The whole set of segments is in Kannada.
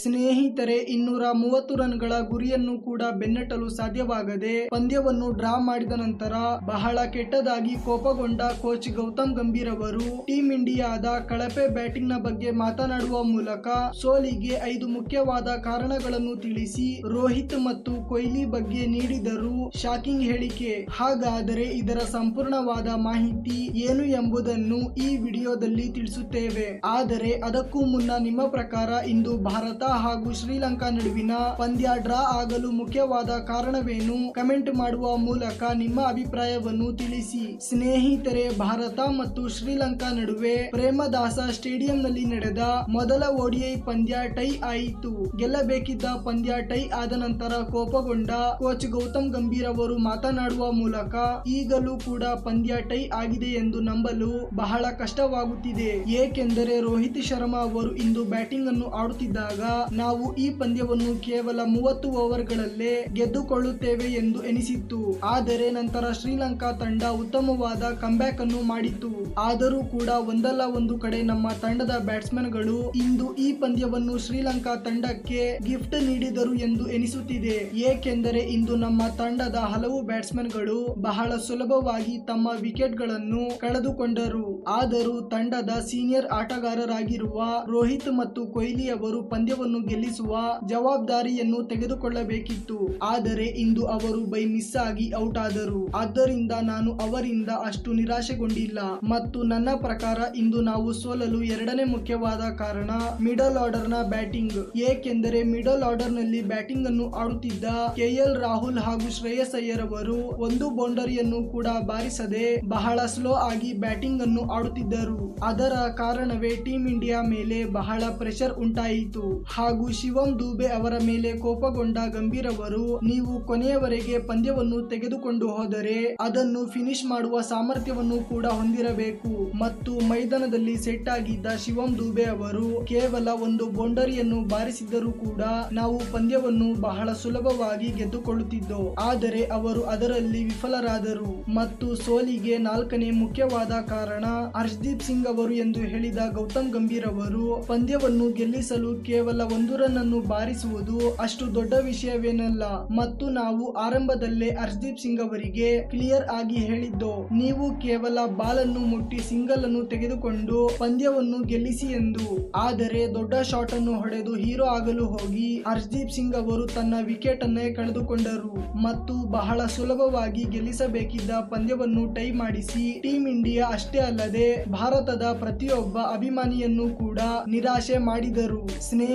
ಸ್ನೇಹಿತರೆ, ಇನ್ನೂರ ಮೂವತ್ತು ರನ್ಗಳ ಗುರಿಯನ್ನು ಕೂಡ ಬೆನ್ನಟ್ಟಲು ಸಾಧ್ಯವಾಗದೆ ಪಂದ್ಯವನ್ನು ಡ್ರಾ ಮಾಡಿದ ನಂತರ ಬಹಳ ಕೆಟ್ಟದಾಗಿ ಕೋಪಗೊಂಡ ಕೋಚ್ ಗೌತಮ್ ಗಂಭೀರ್ ಅವರು, ಟೀಂ ಇಂಡಿಯಾದ ಕಳಪೆ ಬ್ಯಾಟಿಂಗ್ನ ಬಗ್ಗೆ ಮಾತನಾಡುವ ಮೂಲಕ ಸೋಲಿಗೆ ಐದು ಮುಖ್ಯವಾದ ಕಾರಣಗಳನ್ನು ತಿಳಿಸಿ ರೋಹಿತ್ ಮತ್ತು ಕೊಹ್ಲಿ ಬಗ್ಗೆ ನೀಡಿದರು ಶಾಕಿಂಗ್ ಹೇಳಿಕೆ. ಹಾಗಾದರೆ ಇದರ ಸಂಪೂರ್ಣವಾದ ಮಾಹಿತಿ ಏನು ಎಂಬುದನ್ನು ಈ ವಿಡಿಯೋದಲ್ಲಿ ತಿಳಿಸುತ್ತೇವೆ. ಆದರೆ ಅದಕ್ಕೂ ಮುನ್ನ ನಿಮ್ಮ ಪ್ರಕಾರ ಇಂದು ಭಾರತ ಹಾಗೂ ಶ್ರೀಲಂಕಾ ನಡುವಿನ ಪಂದ್ಯ ಡ್ರಾ ಆಗಲು ಮುಖ್ಯವಾದ ಕಾರಣವೇನು? ಕಮೆಂಟ್ ಮಾಡುವ ಮೂಲಕ ನಿಮ್ಮ ಅಭಿಪ್ರಾಯವನ್ನು ತಿಳಿಸಿ. ಸ್ನೇಹಿತರೆ, ಭಾರತ ಮತ್ತು ಶ್ರೀಲಂಕಾ ನಡುವೆ ಪ್ರೇಮದಾಸ ಸ್ಟೇಡಿಯಂನಲ್ಲಿ ನಡೆದ ಮೊದಲ ಓಡಿಐ ಪಂದ್ಯ ಟೈ ಆಯಿತು. ಗೆಲ್ಲಬೇಕಿದ್ದ ಪಂದ್ಯ ಟೈ ಆದ ನಂತರ ಕೋಪಗೊಂಡ ಕೋಚ್ ಗೌತಮ್ ಗಂಭೀರ್ ಅವರು ಮಾತನಾಡುವ ಮೂಲಕ ಈಗಲೂ ಕೂಡ ಪಂದ್ಯ ಟೈ ಆಗಿದೆ ಎಂದು ನಂಬಲು ಬಹಳ ಕಷ್ಟವಾಗುತ್ತಿದೆ. ಏಕೆಂದರೆ ರೋಹಿತ್ ಶರ್ಮಾ ಅವರು ಇಂದು ಬ್ಯಾಟಿಂಗ್ ಅನ್ನು ಆಡುತ್ತಿದ್ದಾಗ ನಾವು ಈ ಪಂದ್ಯವನ್ನು ಕೇವಲ ಮೂವತ್ತು ಓವರ್ಗಳಲ್ಲೇ ಗೆದ್ದುಕೊಳ್ಳುತ್ತೇವೆ ಎಂದು ಎನಿಸಿತ್ತು. ಆದರೆ ನಂತರ ಶ್ರೀಲಂಕಾ ತಂಡ ಉತ್ತಮವಾದ ಕಂಬ್ಯಾಕ್ ಅನ್ನು ಮಾಡಿತ್ತು. ಆದರೂ ಕೂಡ ಒಂದಲ್ಲ ಒಂದು ಕಡೆ ನಮ್ಮ ತಂಡದ ಬ್ಯಾಟ್ಸ್ಮನ್ಗಳು ಇಂದು ಈ ಪಂದ್ಯವನ್ನು ಶ್ರೀಲಂಕಾ ತಂಡಕ್ಕೆ ಗಿಫ್ಟ್ ನೀಡಿದರು ಎಂದು ಎನಿಸುತ್ತಿದೆ. ಏಕೆಂದರೆ ಇಂದು ನಮ್ಮ ತಂಡದ ಹಲವು ಬ್ಯಾಟ್ಸ್ಮನ್ಗಳು ಬಹಳ ಸುಲಭವಾಗಿ ತಮ್ಮ ವಿಕೆಟ್ಗಳನ್ನು ಕಳೆದುಕೊಂಡರು. ಆದರೂ ತಂಡದ ಸೀನಿಯರ್ ಆಟಗಾರರಾಗಿರುವ ರೋಹಿತ್ ಮತ್ತು ಕೊಹ್ಲಿ ಅವರು ಪಂದ್ಯವನ್ನು ಗೆಲ್ಲಿಸುವ ಜವಾಬ್ದಾರಿಯನ್ನು ತೆಗೆದುಕೊಳ್ಳಬೇಕಿತ್ತು. ಆದರೆ ಇಂದು ಅವರು ಬೈ ಮಿಸ್ ಆಗಿ ಔಟ್ ಆದರು ಆದ್ದರಿಂದ ನಾನು ಅವರಿಂದ ಅಷ್ಟು ನಿರಾಶೆಗೊಂಡಿಲ್ಲ. ಮತ್ತು ನನ್ನ ಪ್ರಕಾರ ಇಂದು ನಾವು ಸೋಲಲು ಎರಡನೇ ಮುಖ್ಯವಾದ ಕಾರಣ ಮಿಡಲ್ ಆರ್ಡರ್ನ ಬ್ಯಾಟಿಂಗ್. ಏಕೆಂದರೆ ಮಿಡಲ್ ಆರ್ಡರ್ನಲ್ಲಿ ಬ್ಯಾಟಿಂಗ್ ಅನ್ನು ಆಡುತ್ತಿದ್ದ ಕೆಎಲ್ ರಾಹುಲ್ ಹಾಗೂ ಶ್ರೇಯಸ್ ಅಯ್ಯರ್ ಅವರು ಒಂದು ಬೌಂಡರಿಯನ್ನು ಕೂಡ ಬಾರಿಸದೆ ಬಹಳ ಸ್ಲೋ ಆಗಿ ಬ್ಯಾಟಿಂಗ್ ಅನ್ನು ಆಡುತ್ತಿದ್ದರು. ಅದರ ಕಾರಣವೇ ಟೀಂ ಇಂಡಿಯಾ ಮೇಲೆ ಬಹಳ ಪ್ರೆಷರ್ ಉಂಟಾಯಿತು. ಹಾಗೂ ಶಿವಂ ದುಬೆ ಅವರ ಮೇಲೆ ಕೋಪಗೊಂಡ ಗಂಭೀರ್ ಅವರು ನೀವು ಕೊನೆಯವರೆಗೆ ಪಂದ್ಯವನ್ನು ತೆಗೆದುಕೊಂಡು ಹೋದರೆ ಅದನ್ನು ಫಿನಿಶ್ ಮಾಡುವ ಸಾಮರ್ಥ್ಯವನ್ನು ಕೂಡ ಹೊಂದಿರಬೇಕು. ಮತ್ತು ಮೈದಾನದಲ್ಲಿ ಸೆಟ್ ಆಗಿದ್ದ ಶಿವಂ ದೂಬೆ ಅವರು ಕೇವಲ ಒಂದು ಬೌಂಡರಿಯನ್ನು ಬಾರಿಸಿದ್ದರೂ ಕೂಡ ನಾವು ಪಂದ್ಯವನ್ನು ಬಹಳ ಸುಲಭವಾಗಿ ಗೆದ್ದುಕೊಳ್ಳುತ್ತಿದ್ದೋ, ಆದರೆ ಅವರು ಅದರಲ್ಲಿ ವಿಫಲರಾದರು. ಮತ್ತು ಸೋಲಿಗೆ ನಾಲ್ಕನೇ ಮುಖ್ಯವಾದ ಕಾರಣ ಹರ್ಷದೀಪ್ ಸಿಂಗ್ ಅವರು ಎಂದು ಹೇಳಿದ ಗೌತಮ್ ಗಂಭೀರ್ ಅವರು, ಪಂದ್ಯವನ್ನು ಗೆಲ್ಲಿಸಲು ಕೇವಲ ಒಂದು ರನ್ ಅನ್ನು ಬಾರಿಸುವುದು ಅಷ್ಟು ದೊಡ್ಡ ವಿಷಯವೇನಲ್ಲ. ಮತ್ತು ನಾವು ಆರಂಭದಲ್ಲೇ ಹರ್ಷದೀಪ್ ಸಿಂಗ್ ಅವರಿಗೆ ಕ್ಲಿಯರ್ ಆಗಿ ಹೇಳಿದ್ದು, ನೀವು ಕೇವಲ ಬಾಲ್ ಅನ್ನು ಮುಟ್ಟಿ ಸಿಂಗಲ್ ಅನ್ನು ತೆಗೆದುಕೊಂಡು ಪಂದ್ಯವನ್ನು ಗೆಲ್ಲಿಸಿ ಎಂದು. ಆದರೆ ದೊಡ್ಡ ಶಾಟ್ ಅನ್ನು ಹೊಡೆದು ಹೀರೋ ಆಗಲು ಹೋಗಿ ಹರ್ಷದೀಪ್ ಸಿಂಗ್ ಅವರು ತನ್ನ ವಿಕೆಟ್ ಅನ್ನೇ ಕಳೆದುಕೊಂಡರು. ಮತ್ತು ಬಹಳ ಸುಲಭವಾಗಿ ಗೆಲ್ಲಿಸಬೇಕಿದ್ದ ಪಂದ್ಯವನ್ನು ಟೈ ಮಾಡಿಸಿ ಟೀಂ ಇಂಡಿಯಾ ಅಷ್ಟೇ ಅಲ್ಲದೆ ಭಾರತದ ಪ್ರತಿಯೊಬ್ಬ ಅಭಿಮಾನಿಯನ್ನು ಕೂಡ ನಿರಾಶೆ ಮಾಡಿದರು.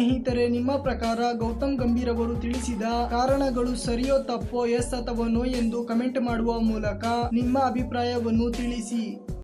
ಸ್ನೇಹಿತರೆ, ನಿಮ್ಮ ಪ್ರಕಾರ ಗೌತಮ್ ಗಂಭೀರ್ ಅವರು ತಿಳಿಸಿದ ಕಾರಣಗಳು ಸರಿಯೋ ತಪ್ಪೋ ಎಸ್ ಅಥವಾ ನೋ ಎಂದು ಕಮೆಂಟ್ ಮಾಡುವ ಮೂಲಕ ನಿಮ್ಮ ಅಭಿಪ್ರಾಯವನ್ನು ತಿಳಿಸಿ.